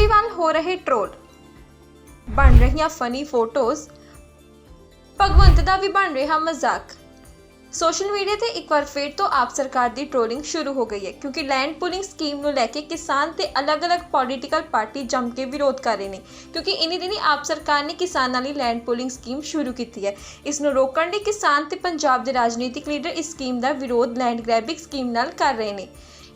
ਕੇਜਰੀਵਾਲ ਹੋ ਰਹੇ ਟ੍ਰੋਲ। ਬਣ ਰਹੀਆਂ ਫਨੀ ਫੋਟੋਜ਼ ਭਗਵੰਤ ਦਾ ਵੀ ਬਣ ਰਿਹਾ ਮਜ਼ਾਕ। ਸੋਸ਼ਲ ਮੀਡੀਆ ਤੇ ਇੱਕ ਵਾਰ ਫਿਰ ਤੋਂ ਆਪ ਸਰਕਾਰ ਦੀ ਟ੍ਰੋਲਿੰਗ ਸ਼ੁਰੂ ਹੋ ਗਈ ਹੈ, ਕਿਉਂਕਿ ਲੈਂਡ ਪੂਲਿੰਗ ਸਕੀਮ ਨੂੰ ਲੈ ਕੇ ਕਿਸਾਨ ਤੇ ਅਲੱਗ-ਅਲੱਗ ਪੋਲੀਟੀਕਲ ਪਾਰਟੀ ਜੰਮ ਕੇ ਵਿਰੋਧ ਕਰ ਰਹੇ ਨੇ, ਕਿਉਂਕਿ ਇਨੀ ਦਿਨੀ ਆਪ ਸਰਕਾਰ ਨੇ ਕਿਸਾਨਾਂ ਲਈ ਲੈਂਡ ਪੂਲਿੰਗ ਸਕੀਮ ਸ਼ੁਰੂ ਕੀਤੀ ਹੈ। ਇਸ ਨੂੰ ਰੋਕਣ ਲਈ ਕਿਸਾਨ ਤੇ ਪੰਜਾਬ ਦੇ ਰਾਜਨੀਤਿਕ ਲੀਡਰ ਇਸ ਸਕੀਮ ਦਾ ਵਿਰੋਧ ਲੈਂਡ ਗ੍ਰੈਬਿੰਗ ਸਕੀਮ ਨਾਲ ਕਰ ਰਹੇ ਨੇ।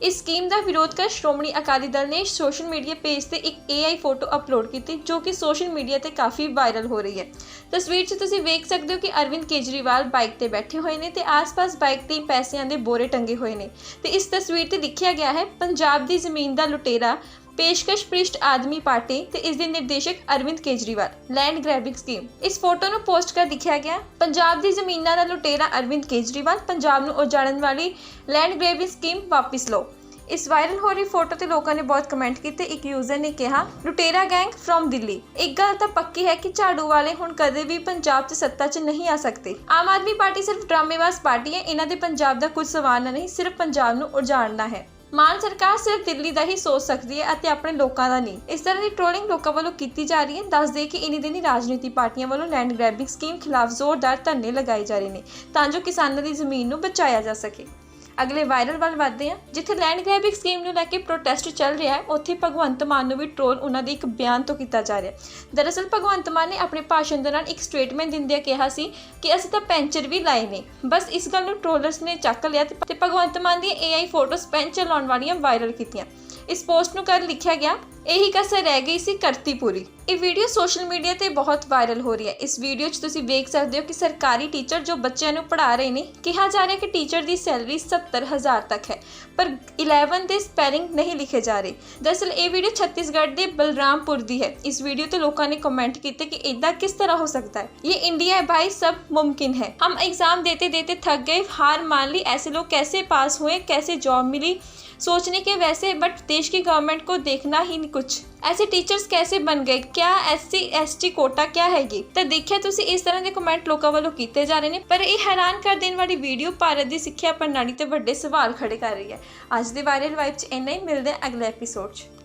ਇਸ ਸਕੀਮ ਦਾ ਵਿਰੋਧ ਕਰ ਸ਼੍ਰੋਮਣੀ ਅਕਾਲੀ ਦਲ ਨੇ ਸੋਸ਼ਲ ਮੀਡੀਆ ਪੇਜ ਤੇ ਇੱਕ AI ਫੋਟੋ ਅਪਲੋਡ ਕੀਤੀ, ਜੋ ਕਿ ਸੋਸ਼ਲ ਮੀਡੀਆ ਤੇ ਕਾਫੀ ਵਾਇਰਲ ਹੋ ਰਹੀ ਹੈ। ਤਸਵੀਰ 'ਚ ਤੁਸੀਂ ਵੇਖ ਸਕਦੇ ਹੋ ਕਿ ਅਰਵਿੰਦ ਕੇਜਰੀਵਾਲ ਬਾਈਕ ਤੇ ਬੈਠੇ ਹੋਏ ਨੇ ਤੇ ਆਸ-ਪਾਸ ਬਾਈਕ ਤੇ ਪੈਸਿਆਂ ਦੇ ਬੋਰੇ ਟੰਗੇ ਹੋਏ ਨੇ। ਤੇ ਇਸ ਤਸਵੀਰ ਤੇ ਲਿਖਿਆ ਗਿਆ ਹੈ, ਪੰਜਾਬ ਦੀ ਜ਼ਮੀਨ ਦਾ ਲੁਟੇਰਾ ਪੇਸ਼ਕਸ਼ ਪ੍ਰਿਸ਼ਟ ਆਦਮੀ ਪਾਰਟੀ ਤੇ ਇਸ ਦੇ ਨਿਰਦੇਸ਼ਕ Arvind Kejriwal land grabbing scheme ਇਸ ਫੋਟੋ ਨੂੰ ਪੋਸਟ ਕਰ ਲਿਖਿਆ ਗਿਆ, ਪੰਜਾਬ ਦੀ ਜ਼ਮੀਨਾਂ ਦਾ ਲੁਟੇਰਾ ਅਰਵਿੰਦ ਕੇਜਰੀਵਾਲ, ਪੰਜਾਬ ਨੂੰ ਉਜਾੜਨ ਵਾਲੀ ਲੈਂਡ ਗ੍ਰੈਬਿੰਗ ਸਕੀਮ ਵਾਪਿਸ ਲਓ। ਇਸ ਵਾਇਰਲ ਹੋ ਰਹੀ ਫੋਟੋ ਤੇ ਲੋਕਾਂ ਨੇ ਬਹੁਤ ਕਮੈਂਟ ਕੀਤੇ, ਇੱਕ ਯੂਜ਼ਰ ਨੇ ਕਿਹਾ, ਲੁਟੇਰਾ ਗੈਂਗ ਫਰੋਮ ਦਿੱਲੀ। ਇੱਕ ਗੱਲ ਤਾਂ ਪੱਕੀ ਹੈ ਕਿ ਝਾੜੂ ਵਾਲੇ ਹੁਣ ਕਦੇ ਵੀ ਪੰਜਾਬ 'ਚ ਸੱਤਾ 'ਚ ਨਹੀਂ ਆ ਸਕਦੇ। ਆਮ ਆਦਮੀ ਪਾਰਟੀ ਸਿਰਫ ਡਰਾਮੇਬਾਜ਼ ਪਾਰਟੀ ਹੈ, ਇਹਨਾਂ ਦੇ ਪੰਜਾਬ ਦਾ ਕੁਝ ਸਵਾਰਨਾ ਨਹੀਂ, ਸਿਰਫ ਪੰਜਾਬ ਨੂੰ ਉਜਾੜਨਾ ਹੈ। ਮਾਨ ਸਰਕਾਰ ਸਿਰਫ ਦਿੱਲੀ ਦਾ ਹੀ ਸੋਚ ਸਕਦੀ ਹੈ ਅਤੇ ਆਪਣੇ ਲੋਕਾਂ ਦਾ ਨਹੀਂ। ਇਸ ਤਰ੍ਹਾਂ ਦੀ ਟ੍ਰੋਲਿੰਗ ਲੋਕਾਂ ਵੱਲੋਂ ਕੀਤੀ ਜਾ ਰਹੀ ਹੈ। ਦੱਸ ਦੇ ਕਿ ਇਨੀ ਦਿਨੀ ਰਾਜਨੀਤੀ ਪਾਰਟੀਆਂ ਵੱਲੋਂ ਲੈਂਡ ਗ੍ਰੈਬਿੰਗ ਸਕੀਮ ਖਿਲਾਫ ਜ਼ੋਰਦਾਰ ਧਰਨੇ ਲਗਾਏ ਜਾ ਰਹੇ ਨੇ, ਤਾਂ ਜੋ ਕਿਸਾਨਾਂ ਦੀ ਜ਼ਮੀਨ ਨੂੰ ਬਚਾਇਆ ਜਾ ਸਕੇ। ਅਗਲੇ ਵਾਇਰਲ ਵੱਲ ਵਧਦੇ ਹਾਂ। ਜਿੱਥੇ ਲੈਂਡ ਗ੍ਰੈਬਿੰਗ ਸਕੀਮ ਨੂੰ ਲੈ ਕੇ ਪ੍ਰੋਟੈਸਟ ਚੱਲ ਰਿਹਾ ਹੈ, ਉੱਥੇ ਭਗਵੰਤ ਮਾਨ ਨੂੰ ਵੀ ਟ੍ਰੋਲ ਉਹਨਾਂ ਦੇ ਇੱਕ ਬਿਆਨ ਤੋਂ ਕੀਤਾ ਜਾ ਰਿਹਾ ਹੈ। ਦਰਅਸਲ ਭਗਵੰਤ ਮਾਨ ਨੇ ਆਪਣੇ ਭਾਸ਼ਣ ਦੌਰਾਨ ਇੱਕ ਸਟੇਟਮੈਂਟ ਦਿੰਦਿਆਂ ਕਿਹਾ ਸੀ ਕਿ ਅਸੀਂ ਤਾਂ ਪੈਂਚਰ ਵੀ ਲਾਏ ਨੇ। ਬਸ ਇਸ ਗੱਲ ਨੂੰ ਟ੍ਰੋਲਰਸ ਨੇ ਚੱਕ ਲਿਆ ਤੇ ਭਗਵੰਤ ਮਾਨ ਦੀਆਂ AI ਫੋਟੋਜ਼ ਪੈਂਚਰ ਲਾਉਣ ਵਾਲੀਆਂ ਵਾਇਰਲ ਕੀਤੀਆਂ। ਇਸ ਪੋਸਟ ਨੂੰ ਕਰ ਲਿਖਿਆ ਗਿਆ, ਇਹੀ ਕਸਰ ਰਹਿ ਗਈ ਸੀ ਕਰਤੀ ਪੂਰੀ। ਇਹ ਵੀਡੀਓ ਸੋਸ਼ਲ ਮੀਡੀਆ ਤੇ ਬਹੁਤ ਵਾਇਰਲ ਹੋ ਰਹੀ ਹੈ। ਇਸ ਵੀਡੀਓ 'ਚ ਤੁਸੀਂ ਵੇਖ ਸਕਦੇ ਹੋ ਕਿ ਸਰਕਾਰੀ ਟੀਚਰ ਜੋ ਬੱਚਿਆਂ ਨੂੰ ਪੜ੍ਹਾ ਰਹੇ ਨੇ, ਕਿਹਾ ਜਾ ਰਿਹਾ ਕਿ ਟੀਚਰ ਦੀ ਸੈਲਰੀ 70000 ਤੱਕ ਹੈ, ਪਰ 11 ਦੇ ਸਪੈਲਿੰਗ ਨਹੀਂ ਲਿਖੇ ਜਾ ਰਹੇ। ਦਰਅਸਲ ਇਹ ਵੀਡੀਓ ਛੱਤੀਸਗੜ੍ਹ ਦੇ ਬਲਰਾਮਪੁਰ ਦੀ ਹੈ। ਇਸ ਵੀਡੀਓ ਤੇ ਲੋਕਾਂ ਨੇ ਕਮੈਂਟ ਕੀਤੇ ਕਿ ਇਦਾਂ ਕਿਸ ਤਰ੍ਹਾਂ ਹੋ ਸਕਦਾ ਹੈ? ਇਹ ਇੰਡੀਆ ਹੈ ਭਾਈ, ਸਭ ਮੁਮਕਿਨ ਹੈ। ਹਮ ਐਗਜ਼ਾਮ ਦੇਤੇ ਦੇਤੇ ਥੱਕ ਗਏ, ਹਾਰ मान ਲਈ ਐਸੇ ਲੋਕ ਕੈਸੇ ਪਾਸ ਹੋਏ, ਕੈਸੇ जॉब ਮਿਲੀ? सोचने के वैसे बट देश की गवर्नमेंट को देखना ही नहीं कुछ ऐसे टीचर्स कैसे बन गए क्या S C S T quota ਕਿਆ ਹੈਗੀ ਤਾਂ ਦੇਖਿਆ ਤੁਸੀਂ ਇਸ ਤਰ੍ਹਾਂ ਦੇ ਕਮੈਂਟ ਲੋਕਾਂ ਵੱਲੋਂ ਕੀਤੇ ਜਾ ਰਹੇ ਨੇ ਪਰ ਇਹ ਹੈਰਾਨ ਕਰ ਦੇਣ ਵਾਲੀ ਵੀਡੀਓ ਭਾਰਤ ਦੀ ਸਿੱਖਿਆ ਪ੍ਰਣਾਲੀ ਤੇ ਵੱਡੇ ਸਵਾਲ ਖੜੇ ਕਰ ਰਹੀ ਹੈ ਅੱਜ ਦੇ ਵਾਇਰਲ ਵਾਈਬ ਚ ਇੰਨਾ ਹੀ ਮਿਲਦੇ ਹਾਂ ਅਗਲੇ ਐਪੀਸੋਡ 'ਚ